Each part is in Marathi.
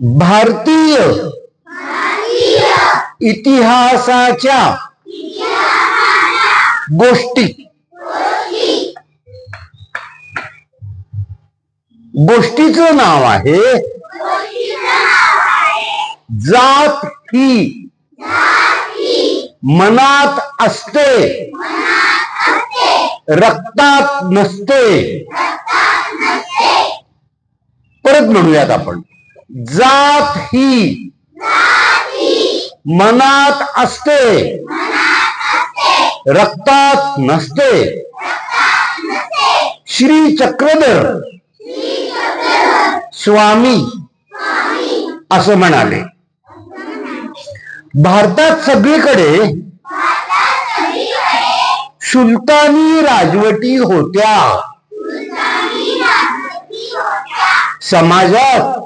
भारतीय इतिहासाच्या गोष्टी. गोष्टीचं नाव आहे जात ही. मनात असते. रक्तात नसते. परत म्हणूयात आपण. जात ही मनात असते. रक्तात नसते. श्री चक्रधर स्वामी असं म्हणाले. भारतात सगळीकडे सुलतानी राजवटी होत्या. समाजात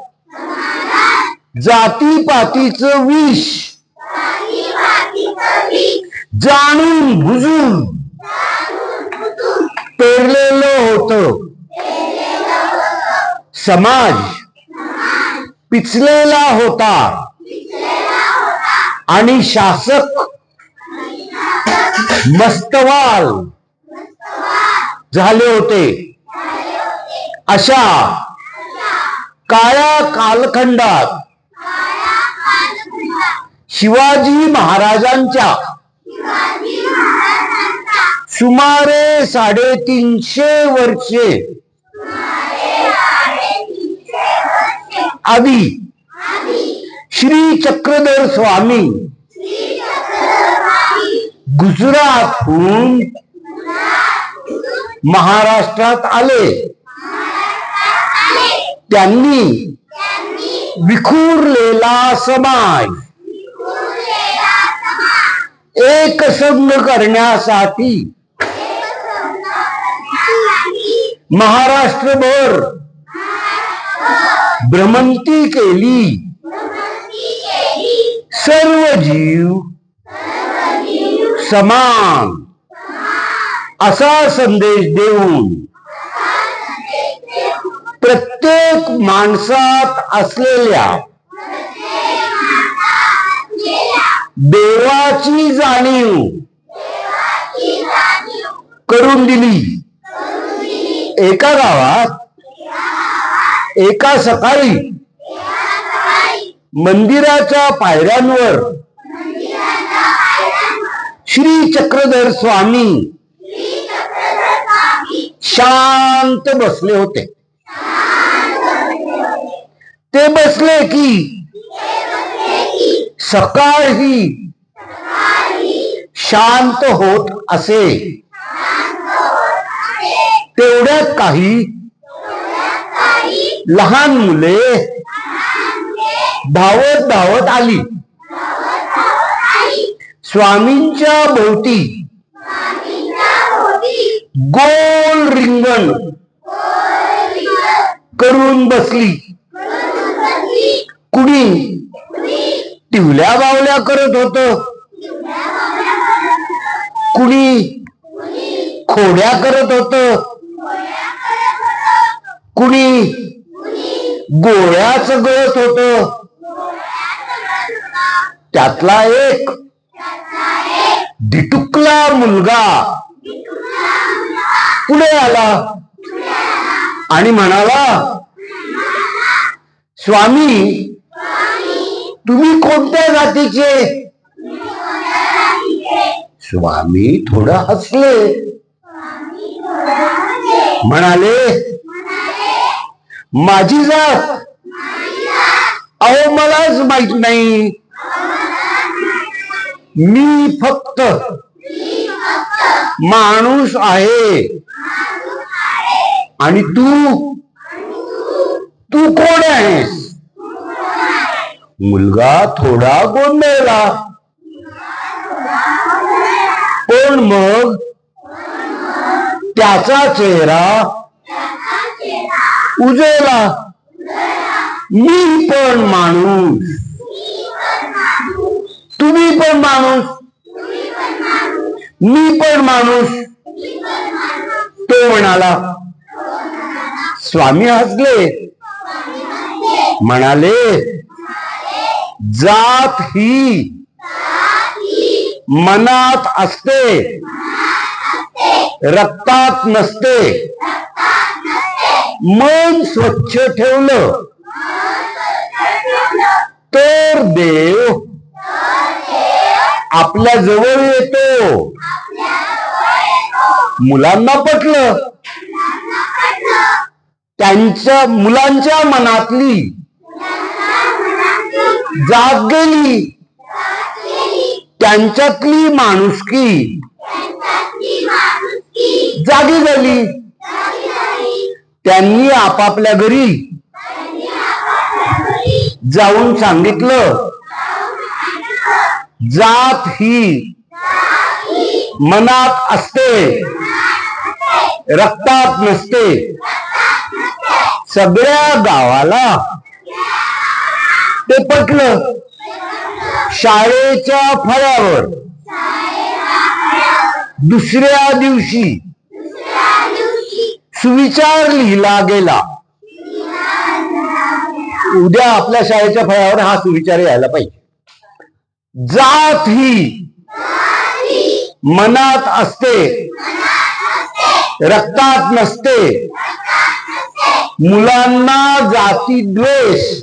जातीपातीचं विष. जाणून बुजून. पेरलेलं होत. समाज. पिचलेला होता. आणि शासक. मस्तवाल. झाले होते. अशा काळ्या कालखंडात शिवाजी महाराजांच्या सुमारे साडेतीनशे वर्षे आधी श्री चक्रधर स्वामी गुजरातहून महाराष्ट्रात आले. त्यांनी विखुरलेला समाज एकसंग करण्यासाठी महाराष्ट्रभर भ्रमंती केली. सर्व जीव समान असा संदेश देऊन प्रत्येक माणसात असलेल्या देवाची जाणीव करून दिली. एका गावात एका सकाळी मंदिराच्या पायऱ्यांवर श्री चक्रधर स्वामी शांत बसले होते. ते बसले की सकाळी शांत होत असे. तेवढ्यात काही लहान मुले धावत धावत आली. स्वामींच्या भोवती गोल रिंगण करून बसली. कुणी टिवल्या बावल्या करत होत. कुणी खोड्या करत होत. कुणी गोळ्याच गळत होत. त्यातला एक धिटुकला मुलगा पुढे आला आणि म्हणाला स्वामी तुम्ही कोणत्या जातीचे? स्वामी थोडं हसले. म्हणाले माझी जात. अहो मलाच माहीत नाही. मी फक्त माणूस आहे. आणि तू? तू कोण आहेस? मुलगा थोडा गोंधळला. पण मग त्याचा चेहरा उजळला. मी पण माणूस. तुम्ही पण माणूस. मी पण माणूस. तो म्हणाला स्वामी हसले. म्हणाले जात ही मनात असते. रक्तात नसते. मन स्वच्छ ठेवलं. तर देव आपल्या जवळ येतो. मुलांना पटलं. त्यांच्या मुलांच्या मनातली जात गेली. त्यांच्यातली माणुसकी. जागी झाली. त्यांनी आपापल्या घरी जाऊन सांगितलं. जात ही मनात असते. रक्तात नसते. सगळ्या गावाला ते पटलं. शाळेच्या फळ्यावर. दुसऱ्या दिवशी. सुविचार लिहिला गेला. उद्या आपल्या शाळेच्या फळ्यावर हा सुविचार यायला पाहिजे. जात ही मनात असते. रक्तात नसते. मुलांना जाती द्वेष.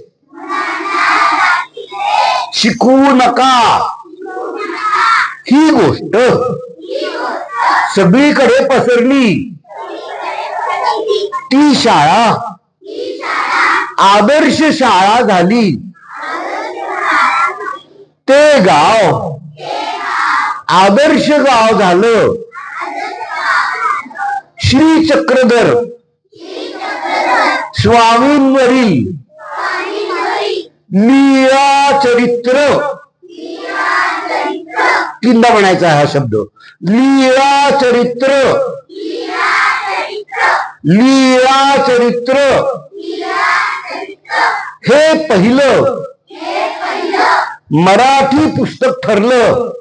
शिकवू नका ही गोष्ट सगळीकडे पसरली ती शाळा आदर्श शाळा झाली ते गाव आदर्श गाव झालं श्री चक्रधर स्वामींवरील लीळा चरित्र. तीनदा म्हणायचा हा शब्द. लीळा चरित्र. लीळा चरित्र. हे पहिलं. मराठी पुस्तक ठरलं.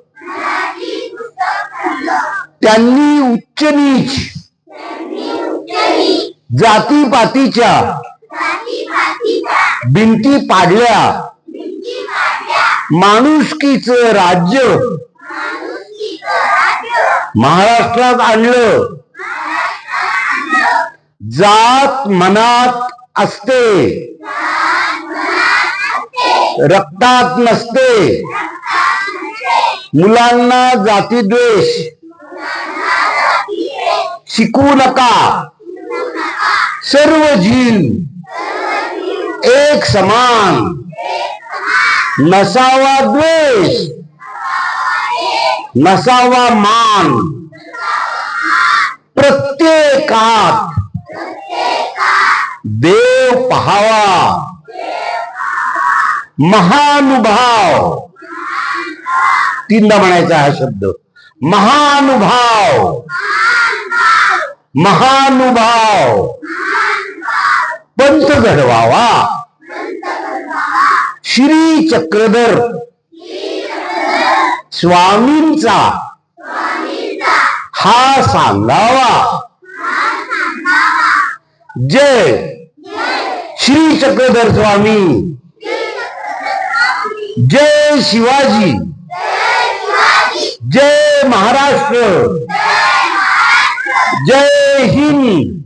त्यांनी उच्च नीच. जातीपातीच्या. भिंती पाडल्या. माणुसकीच राज्य. महाराष्ट्रात आणलं. जात मनात असते. रक्तात नसते. मुलांना जातीद्वेष शिकू नका. सर्व जीव एक समान. नसावा द्वेष. नसावा मान. प्रत्येकात देव पहावा. महानुभाव. तीनदा म्हणायचा हा शब्द. महानुभाव. महानुभाव. पंथ घडवावा श्री चक्रधर स्वामींचा हा सांगावा जय श्री चक्रधर स्वामी जय शिवाजी जय महाराष्ट्र जय हिंद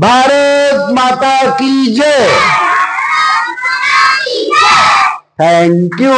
भारत माता की जय। Thank you